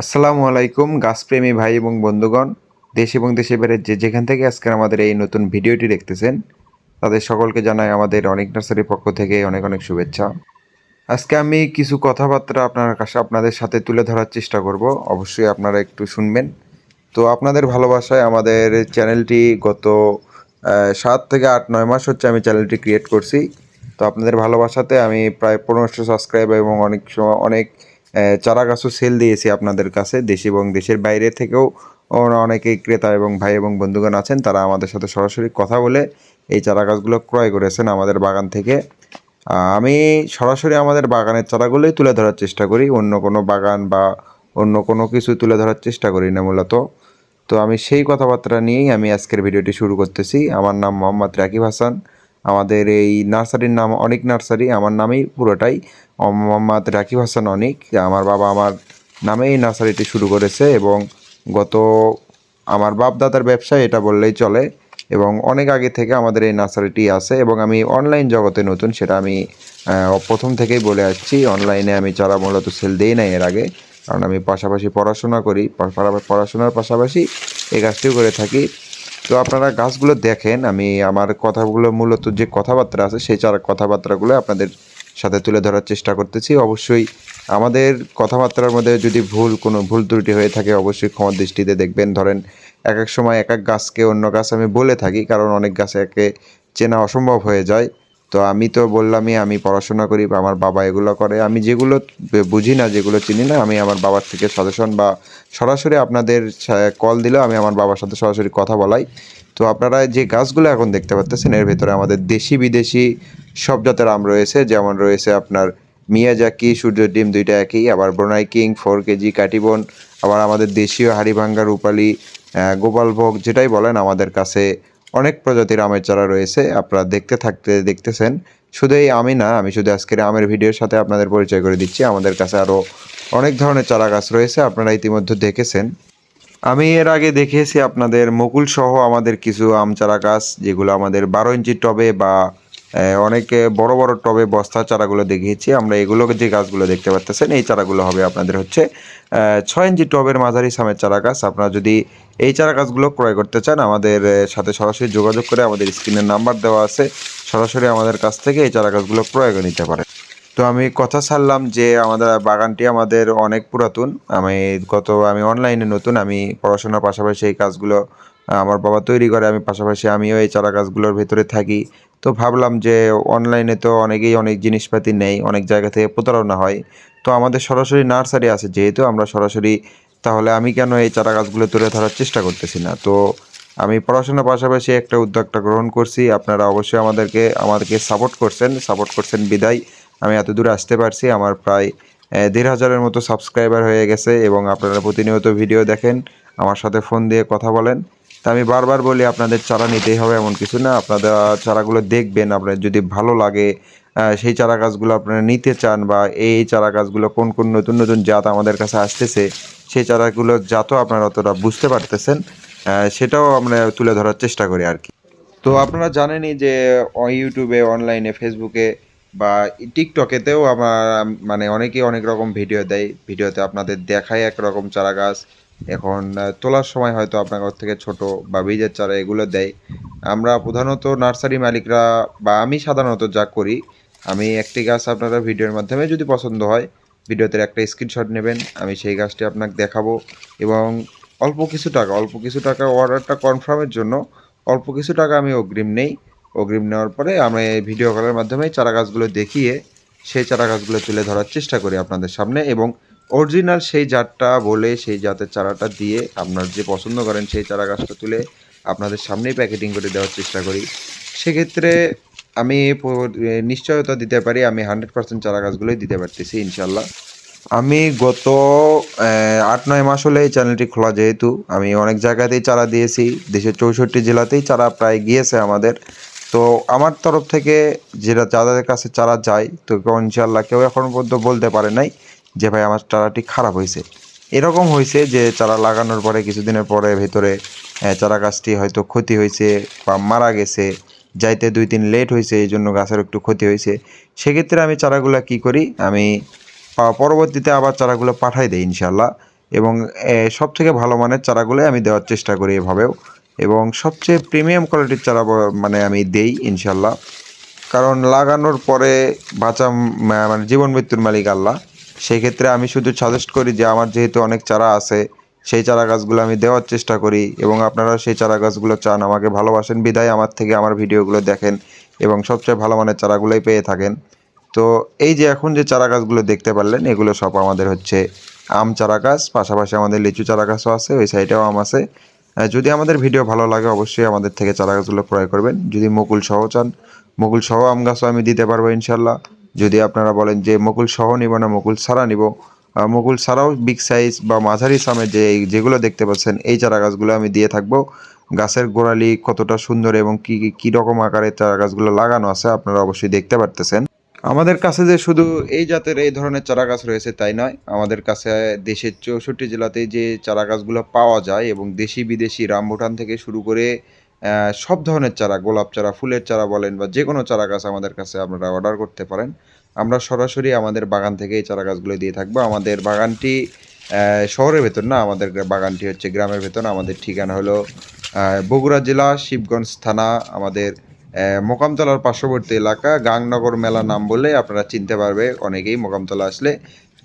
আসসালামু আলাইকুম, গাছপ্রেমী ভাই এবং বন্ধুগণ। দেশ এবং দেশের বাইরে যে যেখান থেকে আজকে আমাদের এই নতুন ভিডিওটি দেখতেছেন, তাদের সকলকে জানাই আমাদের অনেক নার্সারির পক্ষ থেকে অনেক অনেক শুভেচ্ছা। আজকে আমি কিছু কথাবার্তা আপনার কাছে, আপনাদের সাথে তুলে ধরার চেষ্টা করব। অবশ্যই আপনারা একটু শুনবেন। তো আপনাদের ভালোবাসায় আমাদের চ্যানেলটি গত সাত থেকে আট, নয় মাস হচ্ছে আমি চ্যানেলটি ক্রিয়েট করছি। তো আপনাদের ভালোবাসাতে আমি প্রায় পনেরোশো সাবস্ক্রাইব এবং অনেক সময় অনেক চারা গাছও সেল দিয়েছি আপনাদের কাছে, দেশ এবং দেশের বাইরে থেকেও অনেকেই ক্রেতা এবং ভাই এবং বন্ধুগণ আছেন, তারা আমাদের সাথে সরাসরি কথা বলে এই চারা গাছগুলো ক্রয় করেছেন আমাদের বাগান থেকে। আমি সরাসরি আমাদের বাগানের চারাগুলোই তুলে ধরার চেষ্টা করি, অন্য কোনো বাগান বা অন্য কোনো কিছু তুলে ধরার চেষ্টা করি না মূলত। তো আমি সেই কথাবার্তা নিয়েই আমি আজকের ভিডিওটি শুরু করতেছি। আমার নাম মোহাম্মদ রাকিব হাসান আমাদের এই নার্সারির নাম, অনেক নার্সারি, আমার নামেই পুরোটাই। মোহাম্মদ রাকিব হাসান অনিক, আমার বাবা আমার নামে এই নার্সারিটি শুরু করেছে এবং গত আমার বাপ দাদার ব্যবসা এটা বললেই চলে এবং অনেক আগে থেকে আমাদের এই নার্সারিটি আছে এবং আমি অনলাইন জগতে নতুন সেটা আমি প্রথম থেকেই বলে আসছি, অনলাইনে আমি চারা মূলত সেল দিই নাই এর আগে। কারণ আমি পাশাপাশি পড়াশোনা করি পড়াশোনার পাশাপাশি এই কাজটিও করে থাকি। তো আপনারা গাছগুলো দেখেন, আমি আমার কথাগুলো মূলত যে কথাবার্তা আছে, সেই চার কথাবার্তাগুলো আপনাদের সাথে তুলে ধরার চেষ্টা করতেছি। অবশ্যই আমাদের কথাবার্তার মধ্যে যদি ভুল, কোনো ভুল ত্রুটি হয়ে থাকে, অবশ্যই ক্ষমার দৃষ্টিতে দেখবেন। ধরেন এক এক সময় এক এক গাছকে অন্য গাছ আমি বলে থাকি, কারণ অনেক গাছ একে চেনা অসম্ভব হয়ে যায়। তো আমি তো বললামই, আমি পড়াশোনা করি বা আমার বাবা এগুলো করে। আমি যেগুলো বুঝি না, যেগুলো চিনি না, আমি আমার বাবার থেকে সাজেশন বা সরাসরি আপনাদের কল দিলেও আমি আমার বাবার সাথে সরাসরি কথা বলাই। তো আপনারা যে গাছগুলো এখন দেখতে পাচ্ছেন এর ভেতরে আমাদের দেশি বিদেশি সব জাতের আম রয়েছে। যেমন রয়েছে আপনার মিয়াজাকি সূর্য ডিম দুইটা একই, আবার ব্রোনাই কিং, ফোর কেজি কাটিবন আবার আমাদের দেশীয় হাড়িভাঙ্গা রূপালি গোপালভোগ যেটাই বলেন আমাদের কাছে অনেক প্রজাতির আমের চারা রয়েছে, আপনারা দেখতে থাকতে দেখতেছেন। শুধু এই আমি না, আমি শুধু আজকের আমের ভিডিওর সাথে আপনাদের পরিচয় করে দিচ্ছি। আমাদের কাছে আরও অনেক ধরনের চারা গাছ রয়েছে, আপনারা ইতিমধ্যে দেখেছেন। আমি এর আগে দেখেছি আপনাদের মুকুল সহ আমাদের কিছু আম চারা গাছ, যেগুলো আমাদের বারো ইঞ্চি টবে বা অনেকে বড় বড় টবে বস্তা চারাগুলো দেখিয়েছি। আমরা এগুলো যে গাছগুলো দেখতে পাচ্তেছেন, এই চারাগুলো হবে আপনাদের হচ্ছে ছয় ইঞ্চি টবের মাঝারি সামের চারা গাছ। আপনারা যদি এই চারা গাছগুলো ক্রয় করতে চান, আমাদের সাথে সরাসরি যোগাযোগ করে আমাদের স্ক্রিনের নাম্বার দেওয়া আছে, সরাসরি আমাদের কাছ থেকে এই চারা গাছগুলো ক্রয় করে নিতে পারেন। তো আমি কথা ছাড়লাম যে আমাদের বাগানটি আমাদের অনেক পুরাতন। আমি গত, আমি অনলাইনে নতুন, আমি পড়াশোনার পাশাপাশি এই কাজগুলো আমার বাবা তৈরি করে, আমি পাশাপাশি আমিও এই চারা গাছগুলোর ভেতরে থাকি। তো ভাবলাম যে অনলাইনে তো অনেকেই অনেক জিনিসপাতি নেই, অনেক জায়গা থেকে প্রতারণা হয়। তো আমাদের সরাসরি নার্সারি আছে, যেহেতু আমরা সরাসরি, তাহলে আমি কেন এই চারা গাছগুলো তুলে ধরার চেষ্টা করতেছি না? তো আমি পড়াশোনার পাশাপাশি একটা উদ্যোগটা গ্রহণ করছি, আপনারা অবশ্যই আমাদেরকে আমাদেরকে সাপোর্ট করছেন সাপোর্ট করছেন বিদায়। আমি এত দূরে আসতে পারছি, আমার প্রায় দেড় হাজারের মতো সাবস্ক্রাইবার হয়ে গেছে এবং আপনারা প্রতিনিয়ত ভিডিও দেখেন, আমার সাথে ফোন দিয়ে কথা বলেন। তা আমি বারবার বলি, আপনাদের চারা নিতেই হবে এমন কিছু না। আপনারা চারাগুলো দেখবেন, আপনার যদি ভালো লাগে সেই চারা গাছগুলো আপনারা নিতে চান বা এই চারা গাছগুলো কোন কোন নতুন নতুন জাত আমাদের কাছে আসতেছে, সেই চারাগুলো জাতও আপনারা অতটা বুঝতে পারতেছেন সেটাও আমরা তুলে ধরার চেষ্টা করি আর কি। তো আপনারা জানেনই যে ইউটিউবে, অনলাইনে, ফেসবুকে বা টিকটকেতেও আমার মানে অনেকেই অনেক রকম ভিডিও দেয়। ভিডিওতে আপনাদের দেখায় একরকম চারা গাছ এখন তোলার সময় হয়তো আপনার কাছ থেকে ছোট বা বীজের চারা এগুলো দেয়। আমরা প্রধানত নার্সারি মালিকরা বা আমি সাধারণত যা করি, আমি একটি গাছ আপনারা ভিডিওর মাধ্যমে যদি পছন্দ হয়, ভিডিওতে একটা স্ক্রিনশট নেবেন, আমি সেই গাছটি আপনাকে দেখাবো এবং অল্প কিছু টাকা, অল্প কিছু টাকা অর্ডারটা কনফার্মের জন্য অল্প কিছু টাকা আমি অগ্রিম নেই। অগ্রিম নেওয়ার পরে আমি ভিডিও কলের মাধ্যমে চারা গাছগুলো দেখিয়ে সেই চারা গাছগুলো তুলে ধরার চেষ্টা করি আপনাদের সামনে এবং অরিজিনাল সেই জাতটা বলে, সেই জাতের চারাটা দিয়ে আপনার যে পছন্দ করেন সেই চারা গাছটা তুলে আপনাদের সামনেই প্যাকেটিং করে দেওয়ার চেষ্টা করি। সেক্ষেত্রে আমি নিশ্চয়তা দিতে পারি, আমি হান্ড্রেড পার্সেন্ট চারা গাছগুলোই দিতে পারতেছি ইনশাল্লাহ আমি গত আট, নয় মাস হলে এই চ্যানেলটি খোলা যেহেতু, আমি অনেক জায়গাতেই চারা দিয়েছি, দেশের চৌষট্টি জেলাতেই চারা প্রায় গিয়েছে আমাদের। তো আমার তরফ থেকে যেটা যাদের কাছে চারা যায়, তো ইনশাল্লাহ কেউ এখনও পর্যন্ত বলতে পারে নাই। যে ভাই আমার চারাটি খারাপ হয়েছে। এরকম হয়েছে যে চারা লাগানোর পরে কিছুদিনের পরে ভেতরে চারা গাছটি হয়তো ক্ষতি হয়েছে বা মারা গেছে, যাইতে দুই দিন লেট হয়েছে, এই জন্য গাছের একটু ক্ষতি হয়েছে। সেক্ষেত্রে আমি চারাগুলো কি করি? আমি পরবর্তীতে আবার চারাগুলো পাঠাই দেয় ইনশাল্লাহ এবং সব থেকে ভালো মানের চারাগুলোই আমি দেওয়ার চেষ্টা করি এভাবেও। এবং সবচেয়ে প্রিমিয়াম কোয়ালিটির চারা মানে আমি দেই ইনশাল্লাহ কারণ লাগানোর পরে বাঁচা মানে জীবন মৃত্যুর মালিক আল্লাহ। সেই ক্ষেত্রে আমি শুধু সাজেস্ট করি যে আমার যেহেতু অনেক চারা আছে, সেই চারা গাছগুলো আমি দেওয়ার চেষ্টা করি এবং আপনারা সেই চারা গাছগুলো চান, আমাকে ভালোবাসেন, বিদায় আমার থেকে আমার ভিডিওগুলো দেখেন এবং সবচেয়ে ভালো মানের চারাগুলোই পেয়ে থাকেন। তো এই যে এখন যে চারা গাছগুলো দেখতে পারলেন, এগুলো সব আমাদের হচ্ছে আম চারা গাছ, পাশাপাশি আমাদের লিচু চারা গাছও আছে, ওই সাইডেও আম আছে। যদি আমাদের ভিডিও ভালো লাগে, অবশ্যই আমাদের থেকে চারা গাছগুলো ক্রয় করবেন। যদি মুকুল সহ চান, মুকুল সহ আম গাছও আমি দিতে পারব ইনশাল্লাহ। যদি আপনারা বলেন যে মুকুল সহ নিব না, মুকুল ছাড়া নিব মুকুল ছাড়াও বিগ সাইজ বা মাঝারি সামের যে যেগুলো দেখতে পাচ্ছেন, এই চারা গাছগুলো আমি দিয়ে থাকব। গাছের গোড়ালি কতটা সুন্দর এবং কি, কি- রকম আকারে চারা গাছগুলো লাগানো আছে আপনারা অবশ্যই দেখতে পারতেছেন। আমাদের কাছে যে শুধু এই জাতের এই ধরনের চারা গাছ রয়েছে তাই নয়, আমাদের কাছে দেশের চৌষট্টি জেলাতে যে চারা গাছগুলো পাওয়া যায় এবং দেশি বিদেশি রামভুটান থেকে শুরু করে সব ধরনের চারা, গোলাপ চারা, ফুলের চারা বলেন বা যে কোনো চারা গাছ আমাদের কাছে আপনারা অর্ডার করতে পারেন। আমরা সরাসরি আমাদের বাগান থেকে এই চারা গাছগুলো দিয়ে থাকব। আমাদের বাগানটি শহরের ভেতর না, আমাদের বাগানটি হচ্ছে গ্রামের ভেতর আমাদের ঠিকানা হলো বগুড়া জেলা, শিবগঞ্জ থানা, আমাদের মোকামতলার পার্শ্ববর্তী এলাকা, গাংনগর মেলা নাম বলে আপনারা চিনতে পারবে, অনেকেই মোকামতলা আসলে।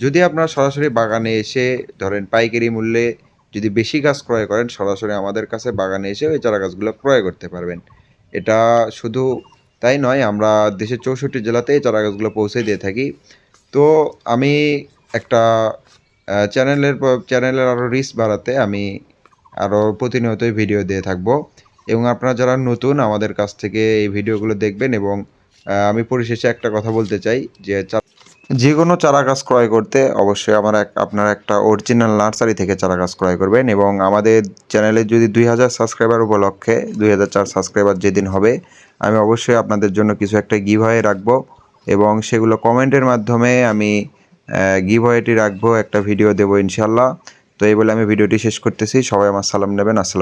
যদি আপনারা সরাসরি বাগানে এসে ধরেন পাইকারি মূল্যে যদি বেশি গাছ ক্রয় করেন, সরাসরি আমাদের কাছে বাগানে এসে ওই চারা গাছগুলো ক্রয় করতে পারবেন। এটা শুধু তাই নয়, আমরা দেশের চৌষট্টি জেলাতে এই চারা গাছগুলো পৌঁছে দিয়ে থাকি। তো আমি একটা চ্যানেলের চ্যানেলের আরও রিচ বাড়াতে আমি আরও প্রতিনিয়তই ভিডিও দিয়ে থাকব। এবং আপনারা যারা নতুন আমাদের কাছ থেকে এই ভিডিওগুলো দেখবেন এবং আমি পরিশেষে একটা কথা বলতে চাই যে যে কোনো চারা গাছ ক্রয় করতে অবশ্যই আমার এক আপনার একটা অরিজিনাল নার্সারি থেকে চারা গাছ ক্রয় করবেন এবং আমাদের চ্যানেলে যদি দুই হাজার সাবস্ক্রাইবার উপলক্ষে, দুই হাজার চার সাবস্ক্রাইবার যেদিন হবে, আমি অবশ্যই আপনাদের জন্য কিছু একটা গিভ হয়ে রাখব এবং সেগুলো কমেন্টের মাধ্যমে আমি গিভ হয়েটি রাখব, একটা ভিডিও দেবো ইনশাল্লাহ তো এই বলে আমি ভিডিওটি শেষ করতেছি। সবাই আমার সালাম নেবেন। আসসালাম